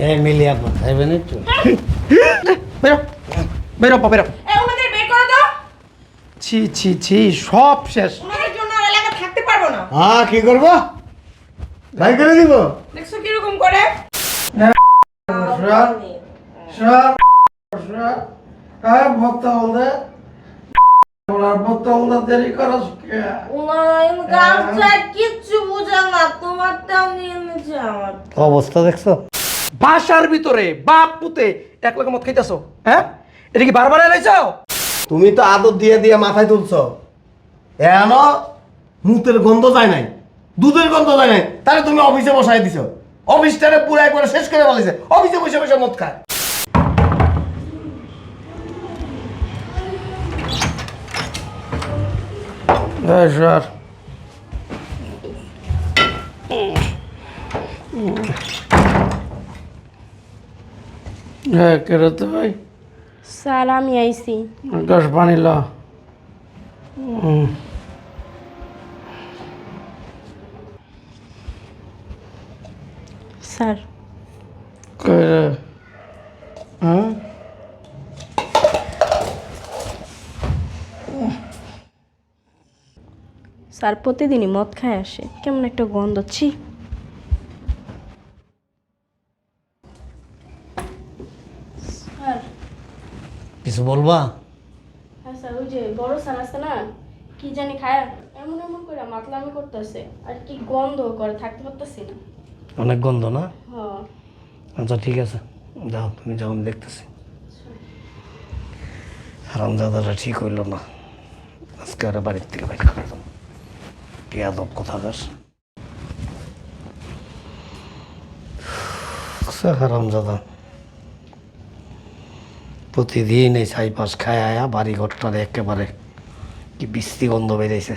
এই মিলিয়া খাইবেন একটু? বেরো বেরো পা, বেরো। এ ওনাদের বের করে দাও। ছি ছি ছি সব শেষ। ওনাদের জন্য আর এলাকা থাকতে পারব না। হ্যাঁ কি করব? ভাই করে দিব? দেখছ করে? হ্যাঁ ভক্ত বলতে ওনার ভক্ত বলতে দেরি করস গামছা কিচ্ছু বুঝে না তোমারটাও নিয়ে নিচ্ছে আমার। অবস্থা দেখছ? বাসার ভিতরে বাপ পুতে এক লোক মত খাইতেছো হ্যাঁ? এটা কি বারবার এলাইছাও তুমি তো আদর দিয়ে দিয়ে মাথায় তুলছ। এন মুতের গন্ধ যায় নাই দুধের গন্ধ যায় নাই তাহলে তুমি অফিসে বসাই দিছ। অফিসটারে পুরো একবারে শেষ করে বলেছে অফিসে বসে বসে মদ খায়। স্যার। হ্যাঁ কেরো ভাই স্যার আমি আইছি। দশ পানি ল। স্যার। কইরে হ্যাঁ? স্যার প্রতিদিনই মদ খায় আসে। কেমন একটা গন্ধ ছি স্যার কিছু বলবা? হ্যাঁ স্যার ওই যে বড় স্যার আছে না কি জানি খায় এমন এমন করে মাতলামি করতেছে আর কি গন্ধ করে থাকতে পারতেছি না। অনেক গন্ধ না? হ্যাঁ। আচ্ছা ঠিক আছে। যাও তুমি যাও আমি দেখতেছি। হারামজাদাটা ঠিক হইল না। আজকে ওরা বাড়ির থেকে বাইর করে দাও পেয়াদব কোথাকার হারামজাদা। প্রতিদিন এই ছাই পাশ খায় আয়া বাড়ি ঘরটার একেবারে কি বৃষ্টি গন্ধ বেরিয়েছে।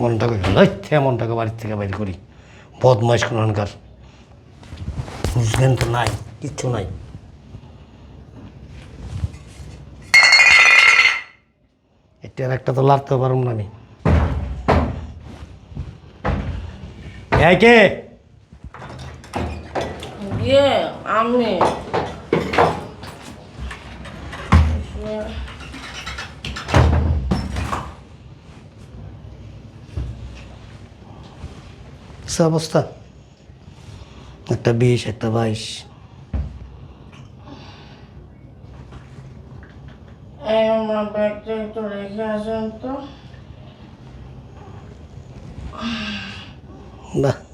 মনটাকে লইতে মনটাকে বাড়ির থেকে বাইর করি। বদমাইশ কোনখানকার বুঝলেন তো নাই, কিচ্ছু নাই। এটার একটা তো লাড়তে পারব না আমি। কে? ইয়ে আমি অবস্থা? একটা বিশ একটা বাইশ। আমার ব্যাগটা একটু রেখে আসেন তো। বাহ।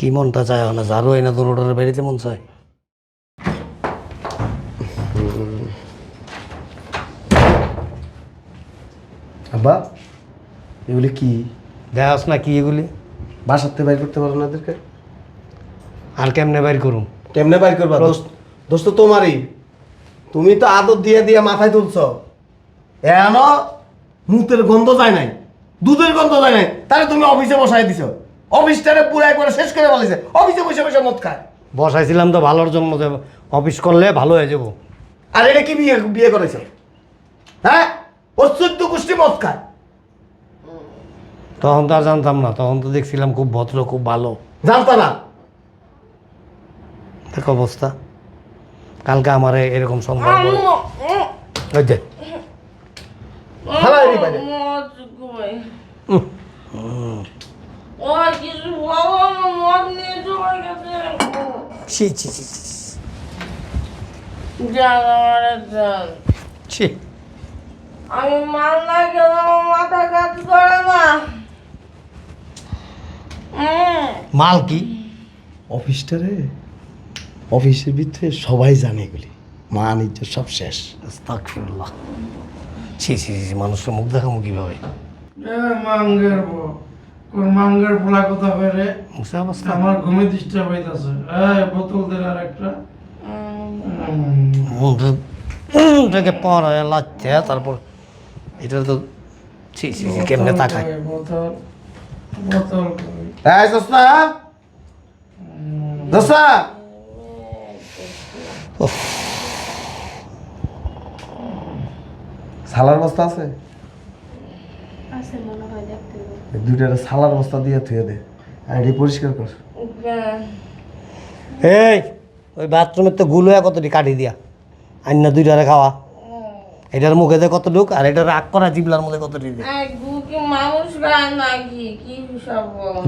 কি মনটা চায় না ঝাড়ু হয় না ওটার বেরিতে মন চায়? আব্বা এগুলি কি? দেখাস না কি এগুলি? বাসাতে বাইর করতে পারো না এদেরকে আর কেমনে বাইর করুম? কেমনে বাইর করবা? দোস্ত দোস্ত তোমারই। তুমি তো আদর দিয়ে দিয়ে মাথায় তুলছ। এন মুতের গন্ধ যায় নাই। দুধের গন্ধ যায় নাই। তাহলে তুমি অফিসে বসাই দিছ। অফিসটারে পুরো একবারে শেষ করে বলেছে অফিসে বসে বসে মদ খায়। বসাইছিলাম তো ভালোর জন্য যে অফিস করলে ভালো হয়ে যাব। আর এটা কি বিয়ে বিয়ে করেছে? হ্যাঁ? ওর চোদ্দ গোষ্ঠী মদ খায়। তখন তো আর জানতাম না তখন তো দেখছিলাম খুব ভদ্র খুব ভালো। জানতা না? দেখো অবস্থা। কালকে আমার এরকম ওই যে। মদ কই উহ, ছি ছি ছি ছি, জান আমার জান ছি। আমি মাল না খেলে আমার মাথা কাজ করে না। মাল কি? অফিসটারে অফিসের ভিতরে সবাই জানে এগুলি। মা নিজের সব শেষ। ছি ছি ছি মানুষের মুখ দেখামু কীভাবে? মাঙ্গের বউ। কোন মাঙ্গের পোলা কথা বেরে মুখে আমার ঘুমে ডিস্টার্ব হইতাছে এই বোতল আর একটা। পড়ায় লাগছে তারপর এটা তো ছি ছি ছি কেমনে তাকায়? বোতল বোতল? এই দোস্তা! দোস্তা! সালার বস্তা আছে আছে মনে হয় দেখতে দুইটা সালার বস্তা দিয়ে থুয়ে দে আইডি পরিষ্কার কর এই ওই বাথরুমের তো গুলো কতটি কাটি দিয়া আইনা দুইটারে খাওয়া এটার মুখে দে কত ঢুক আর এটার রাগ করা জিবলার মধ্যে কত ঢুক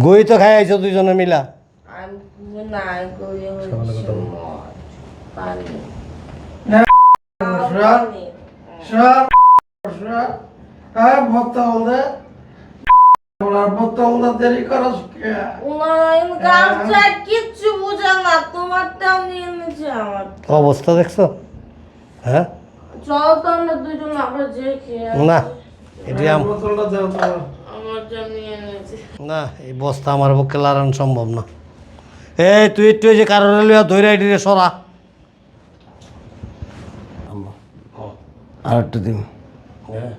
গই তো খাই আইছো দুইজনে মিলা আমি হ্যাঁ দেরি করস গামছা কিচ্ছু বুঝে না তোমারটাও নিয়ে নিচ্ছে আমার। অবস্থা দেখছ? হ্যাঁ? চলো তো আমরা দুজন আবার যে খেয়ে না এটি বোতলটা দেও তোমার আমারটা না এই বস্তা আমার পক্ষে লাগানো সম্ভব না। এই তুই একটু ওই যে কারোর লিয়া ধৈর্য এটিরে সরা। আর একটু দিন। হ্যাঁ।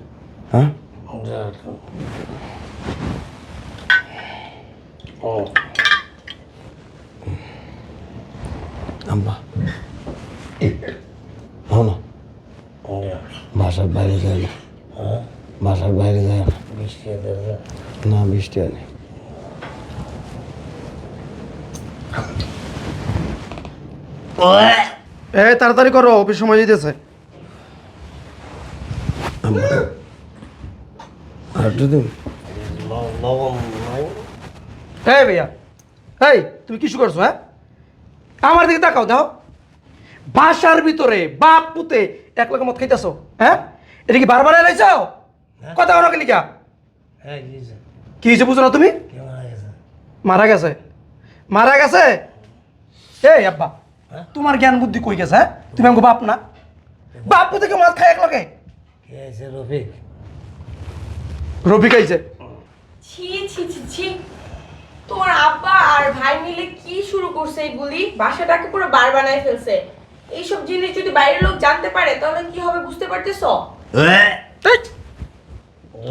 আম্মা হলো বাসার বাইরে যায় না বাসার বাইরে যায় না না বৃষ্টি হয়নি এই তাড়াতাড়ি করো অফিস সময় যেতেছে। আর এই ভাইয়া এই তুমি কিছু করছ হ্যাঁ? আমার দিকে তাকাও দাও বাসার ভিতরে বাপ পুতে এক লাখ মত খাইতেছো হ্যাঁ? এটা কি বারবার এলাইছাও কথা বলো কি লিখা কি হয়েছে বুঝো না তুমি? মারা গেছে? মারা গেছে। এই আব্বা তোমার জ্ঞান বুদ্ধি কই গেছে হ্যাঁ? তুমি আমাকে বাপ না? বাপ পুতে কে মাছ খাই এক লগে? রফিক? রবি খাইছে ছি ছি ছি ছি। তোমার আব্বা আর ভাই মিলে কি শুরু করছে এগুলি বাসাটাকে পুরো বার বানায় ফেলছে। এইসব জিনিস যদি বাইরের লোক জানতে পারে তাহলে কি হবে বুঝতে পারতেছো?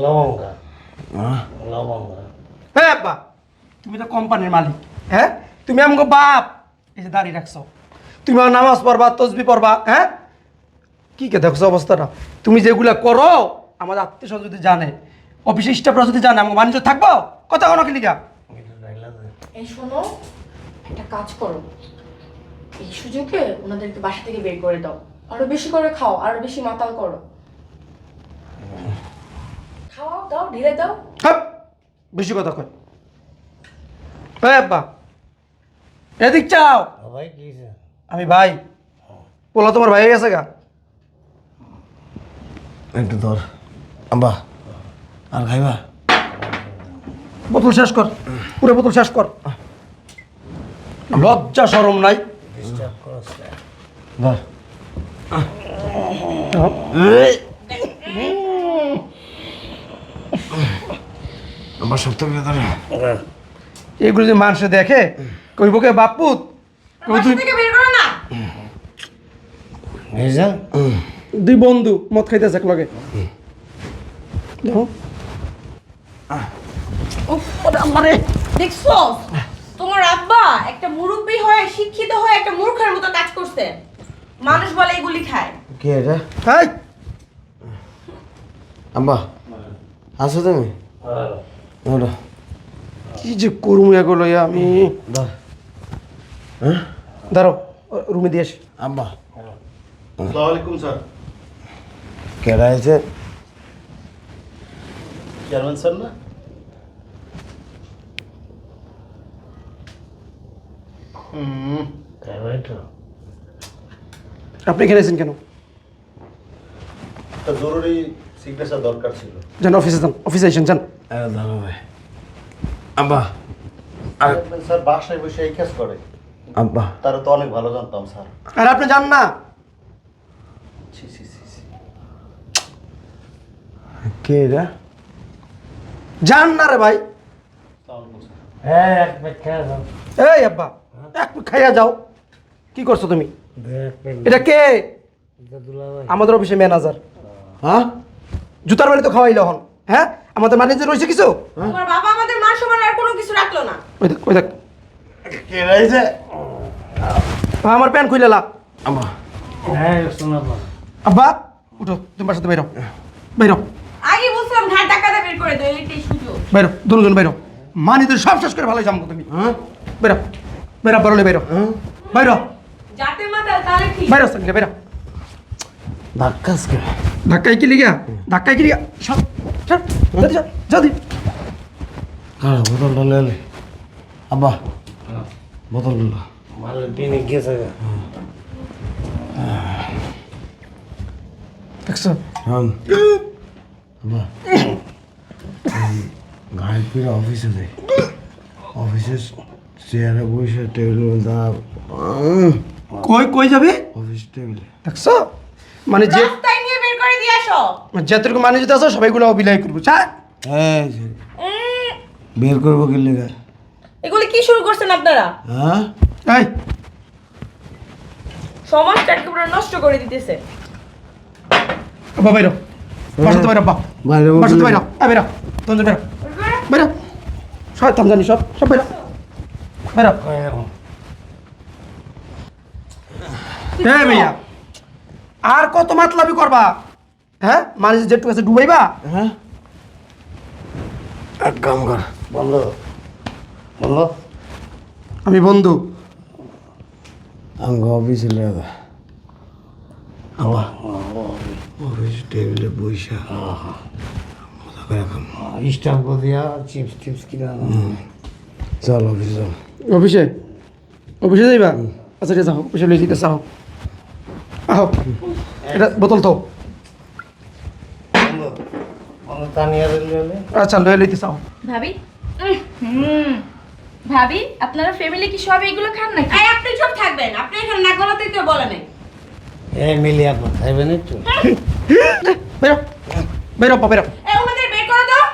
লবঙ্গা লবঙ্গা হ্যাঁ আব্বা তুমি তো কোম্পানির মালিক হ্যাঁ? তুমি আমাকে বাপ। এই যে দাঁড়িয়ে রাখছো। তুমি আমার নামাজ পড়বা তসবি পড়বা হ্যাঁ? কি কে দেখছ অবস্থাটা? তুমি যেগুলা করো আমাদের আত্মীয় স্বজন যদি জানে অফিসে স্টাফরা যদি জানে বাণিজ্য থাকব কথা কোনো কিলিকা এই শোনো একটা কাজ করো। এই সুযোগে ওনাদেরকে বাসা থেকে বের করে দাও। আরও বেশি করে খাও আরও বেশি মাতাল করো। খাওয়াও দাও ঢিলে দাও। হ্যাঁ বেশি কথা কয়। হ্যাঁ আব্বা এদিক চাও। ভাই কি হয়েছে? আমি ভাই বলো তোমার ভাই হয়ে গেছে গা। একটু ধর। আব্বা আর খাইবা? বোতল শেষ কর। পুরো বোতল শেষ কর। লজ্জা সরম নাই। আবার সপ্তাহ এগুলো যদি মানুষে দেখে কইব কে বাপুত? দুই বন্ধু মদ খাইতেছে এক লগে। দেখো। আমারে। দেখছ? তোমার আব্বা একটা মুরব্বী হয়ে শিক্ষিত হয়ে একটা মূর্খের মতো কাজ করছে। মানুষ বলে এগুলি খায়। কে এটা? হাই! আব্বা আসো তুমি? ওটা। কি যে করব এগুলো আমি? ধর হ্যাঁ? দাঁড়ো রুমে দিয়ে আসি। আব্বা। আসসালামাইকুম স্যার। কেডা আছে চেয়ারম্যান স্যার না হুম তাই ভাই তো। আপনি এখানে আছেন কেন? জরুরি সিগনেচার দরকার ছিল। যান অফিসে যান অফিসে আসেন যান। আরে ভাই। আব্বা আর স্যার বাসায় বসে এই কাজ করে। আব্বা। তারা তো অনেক ভালো জানতাম স্যার। আর আপনি যান না। ছি ছি ছি ছি। কে যান না রে ভাই। এই আব্বা। খাইয়া যাও। কি করছ তুমি? দে। এটা কে। আমাদের অফিসে ম্যানেজার। হ্যাঁ? জুতার বাড়ি তো খাওয়াইল হন হ্যাঁ? আমাদের ম্যানেজার রয়েছে কিছু? তোমার বাবা আমাদের মান সম্মান আর কোনো কিছু রাখল না। ওই দেখ ওই দেখ। কে রয়েছে? আমার প্যান্ট খুলে আব্বা এই, শোনো। আব্বা উঠো তুমি বাসাতে বাইরো। বাইরো। আগে বলছিলাম ঘাট টাকাটা বের করে দাও এইটাই সুযোগ। বাইরো দুজন বাইরো। মানি সব শেষ করে ভালো যাব তুমি। হ্যাঁ? বেরো বেরো বেরোলে বেরো হ্যাঁ বাইরো যাতে মাতাল তাহলে কি বাইরো সঙ্গে বেরো ধাক্কাস কে ধাক্কাই কি লিগা ধাক্কাই কি লিগা সব সব জলদি যা, জলদি কারা বোতলটা লেলে আব্বা বোতলগুলো মাল পিনে গেছে গা। দেখছ হ্যাঁ আব্বা গাড়ি ফিরে অফিসে যাই অফিসে চেয়ারে বসে টেবিলের দা কই কই যাবে? অফিস টেবিলে দেখছ? মানে যে রাস্তায় নিয়ে বের করে দিয়ে আসো। যেটুকু মানুষ যেতে আসো সবাইগুলো বিলাই করব। চা হ্যাঁ বের করব কি লেগে এগুলি কি শুরু করছেন আপনারা? হ্যাঁ? এই। সমাজটাকে পুরো নষ্ট করে দিতেছে। বাবা বাইরো। বাসাতে বাইরো বা বাইরে বাসাতে বাইরো। বেরো তঞ্জন বেরো বেরো শয়তান জানি সব সব বেরো বেরো এ ভাইয়া আর কত মাতলামি করবা? হ্যাঁ? মানুষ যেটুকু আছে ডুবাইবা? হ্যাঁ। এক কাম কর। বন্ধ। বন্ধ। আমি বন্ধু। আঙ্গ অফিসে লেগে। আবার অফিস টেবিলে বইসা। এখন স্টাফ দিয়া চিপস টিপস কিনা। চল অফিসে চল। অফিসে? অফিসে যাইবা? আচ্ছা ঠিক আছে অফিসে লই যেতে চাও আহো। এটা বোতল তো আচ্ছা লয়ে লইতে চাও ভাবি? হুম। ভাবি আপনারা ফ্যামিলি কি সব এগুলো খান নাকি? এই আপনি চুপ থাকবেন। আপনি এখানে কেউ বলে নাই। এই মিলি আপনার খাইবেন একটু? বেরো। বেরো বেরো। এই ওনাদের বের করে দাও।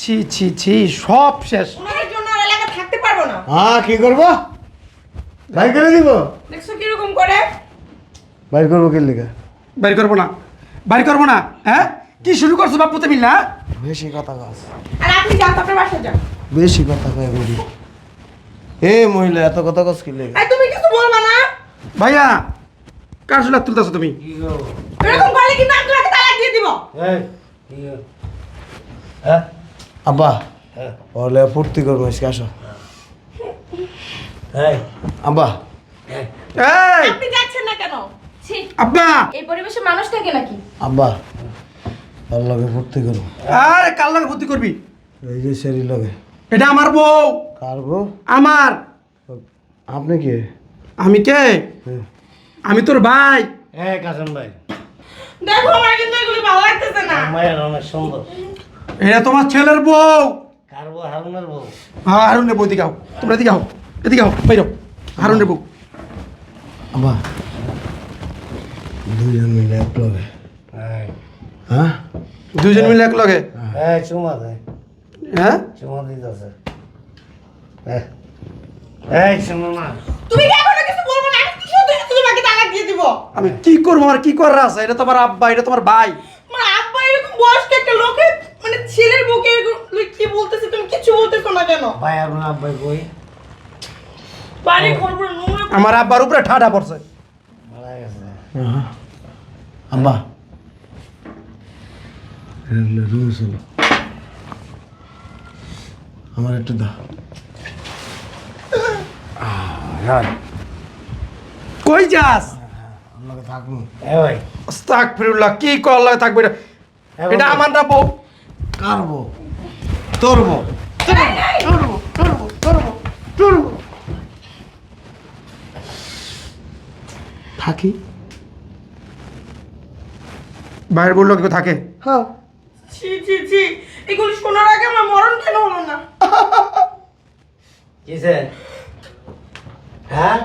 ছি ছি ছি সব শেষ ওনাদের জন্য আর এলাকা থাকতে পারব না হ্যাঁ কি করব? ভাই করে দিব? দেখছ কীরকম করে? বাইর করব কি লেগে? বাড়ি করব না। বাড়ি করব না হ্যাঁ? কি শুরু করছ বাপু তুমি না বেশি কথা কাজ আর আপনি যান তো আপনার বাসায় যান বেশি কথা কয়ে বলি এ মহিলা এত কথা কস কি লেগে? তুমি কিছু বলবা না? ভাইয়া কার শুনে তুলতেছো তুমি? এরকম করলে কিন্তু আমি তোমাকে তালাক দিয়ে দিব? এই কি হ্যাঁ? আব্বা হ্যাঁ। ওলে ফুর্তি করব আজকে আসো। এই আব্বা এই। এই! আপনি যাচ্ছেন না কেন? ছি। আব্বা! এই পরিবেশে মানুষ থাকে নাকি? আব্বা লগে করব? আরে লাগে ভর্তি করবি? এই যে সেরি লগে। এটা আমার বউ। আমার। আপনি কে? আমি কে। আমি তোর ভাই। কাসম ভাই। দেখো আমার কিন্তু এগুলি ভালো লাগতেছে না। মায়ের অনেক সুন্দর। এটা তোমার ছেলের বউ। কারবো হারুনের বউ। হ্যাঁ হারুনের বউ আও। তোমরা আও। এদিকে আও বাইরো বউ। আব্বা দুজন মিলে এক লগে। হ্যাঁ? দুজন মিলে এক লগে? এই চুমা দে। হ্যাঁ? চুমা দিতেছে। এই এই শুনো না তুমি কি এখনও কিছু বলব না? আমি কি শুধু তোমাকে তালাক দিয়ে দিব? আমি কি করব? আমার কি করার আছে? এটা তোমার আব্বা এটা তোমার ভাই। মানে আব্বা এরকম বয়স্ক একটা লোকের মানে ছেলের এরকম কি বলতেছে? তুমি কিছু বলতেছো না কেন? ভাই আর না ভাই কই? আমার আব্বার উপরে ঠাডা পড়ছে। ছিল আমার একটু দা কই যাস? থাকব। আস্তাগফিরুল্লাহ কি কর লাগে থাকবে এটা? আমার না বউ? কারবো তোরবো থাকি? বাইরের বলল কেউ থাকে? হ্যাঁ। ছি ছি ছি এগুলো শোনার আগে আমার মরণ কেন হলো না? কিসে হ্যাঁ?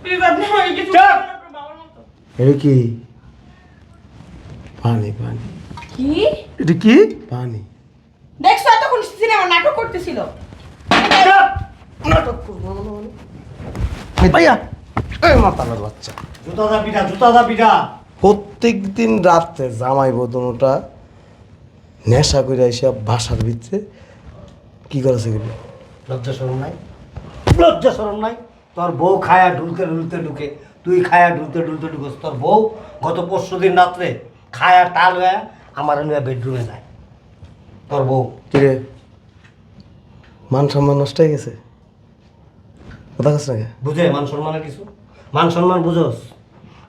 প্লিজ আপনি আমাকে কিছু বলবেন না, আপনার বাবার মতো। এই কি? পানি পানি। কি? এটা কি? পানি। দেখছ এতক্ষণ সিনেমা নাটক করতেছিল। ভাইয়া! এই মাতালের বাচ্চা। জুতা দা পিঠা জুতা দা পিঠা প্রত্যেক দিন রাত্রে জামাই বদনটা নেশা করে এসে বাসার ভিতরে কি করেছে এগুলো লজ্জা সরম নাই? লজ্জা সরম নাই? তোর বউ খায়া ঢুলতে ঢুলতে ঢুকে তুই খায়া ঢুলতে ঢুলতে ঢুকস তোর বউ গত পরশু দিন রাত্রে খায়া টাল হয়ে আমার বেডরুমে যায়। তোর বউ। কিরে মান সম্মান নষ্ট হয়ে গেছে? কথা কাছ বুঝে মান সম্মানের কিছু? মান সম্মান বুঝোস?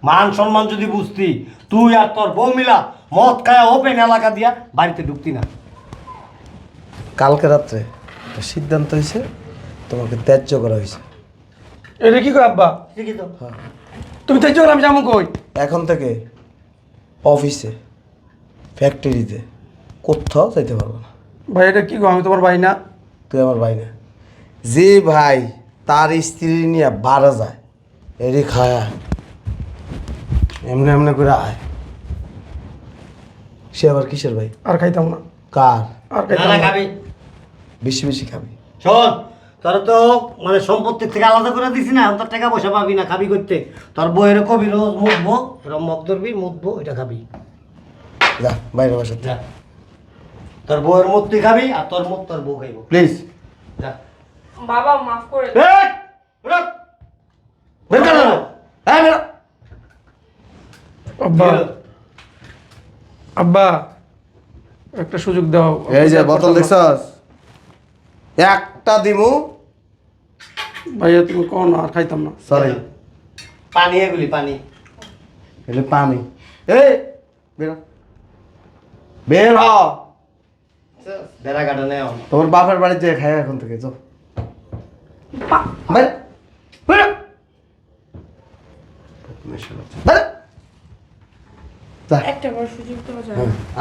মান সম্মান যদি বুঝতি তুই আর তোর বউ মিলা মদ খায়া ওপেন এলাকা দিয়া বাড়িতে ঢুকতি না। কালকে রাত্রে একটা সিদ্ধান্ত হয়েছে তোমাকে ত্যায্য করা হয়েছে। এটা কি কই আব্বা? ঠিকই তো। তুমি তো আমি যাব কই? এখন থেকে অফিসে ফ্যাক্টরিতে কোথাও যাইতে পারব না। ভাই এটা কি কো আমি তোমার ভাই না। তুই আমার ভাই না। যে ভাই তার স্ত্রী নিয়ে বাড়া যায় এরই খায়া। এমনি এমনি করে আয়। সে আবার কিসের ভাই? আর খাইতাম না। কার? আর না খাইতাম না। খাবি। বেশি বেশি খাবি। শোন তোর তো মানে সম্পত্তির থেকে আলাদা করে দিছি না তোর টাকা পয়সা পাবি না খাবি করতে তোর বইয়ের কবি রোজ মুখবো এরকম মগ ধরবি মুখবো এটা খাবি। যা বাইরে বসে। যা। তোর বউয়ের মুখ তুই খাবি আর তোর মুখ তোর বউ খাইব। প্লিজ যা। বাবা মাফ করে বেরো। বের কর না। এই, বেরো। আব্বা। বেরো। আব্বা একটা সুযোগ দাও। এই যে বোতল দেখছস? একটা দিমু। ভাইয়া তুমি কোন আর খাইতাম না। সরি পানি এগুলি পানি। এলে পানি। এই বের। বের হ। বেড়া কাটা নেও তোমার বাপের বাড়ি যে খাই এখন থেকে যাও বেরো। একটা বার সুযোগ দেওয়া যায় হ্যাঁ,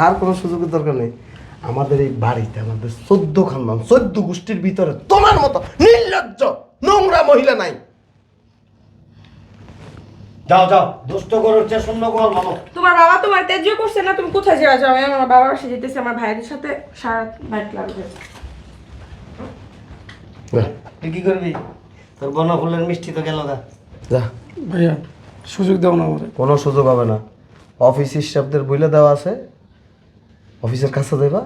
আর কোনো সুযোগের দরকার নেই। আমাদের এই বাড়িতে আমাদের চোদ্দ খানদান চোদ্দ গোষ্ঠীর ভিতরে তোমার মতো নির্লজ্জ নোংরা মহিলা নাই। যাও যাও দুষ্ট করার চেয়ে শূন্য কর মানো তোমার বাবা তোমার তেজ্য করছে না? তুমি কোথায় যাওয়া যাও আমি আমার বাবার বাসা যেতেছি আমার ভাইদের সাথে সারা বাইট লাগবে তুই কি করবি? তোর বনা ফুলের মিষ্টি তো গেল না। যা। ভাইয়া সুযোগ দাও না আমাদের কোনো সুযোগ হবে না। অফিস হিসাবদের বইলে দেওয়া আছে অফিসের কাছে দেবা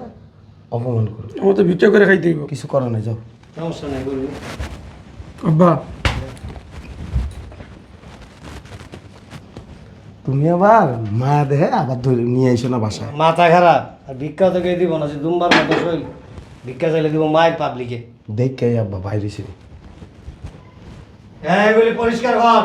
অপমান করবে আমার তো ভিডিও করে খাইতে হইব। কিছু করার নাই যাও। সমস্যা নাই করবি আব্বা। তুমি আবার মা দেহে আবার ধরে নিয়ে এসো না বাসায়। মাথা খারাপ। আর ভিক্ষা তো কে দিব না সে দুমবার মতো শৈল। ভিক্ষা চাইলে দিব মায়ের পাবলিকে দেখে আব্বা বাইরে ছিল। হ্যাঁ এগুলি পরিষ্কার কর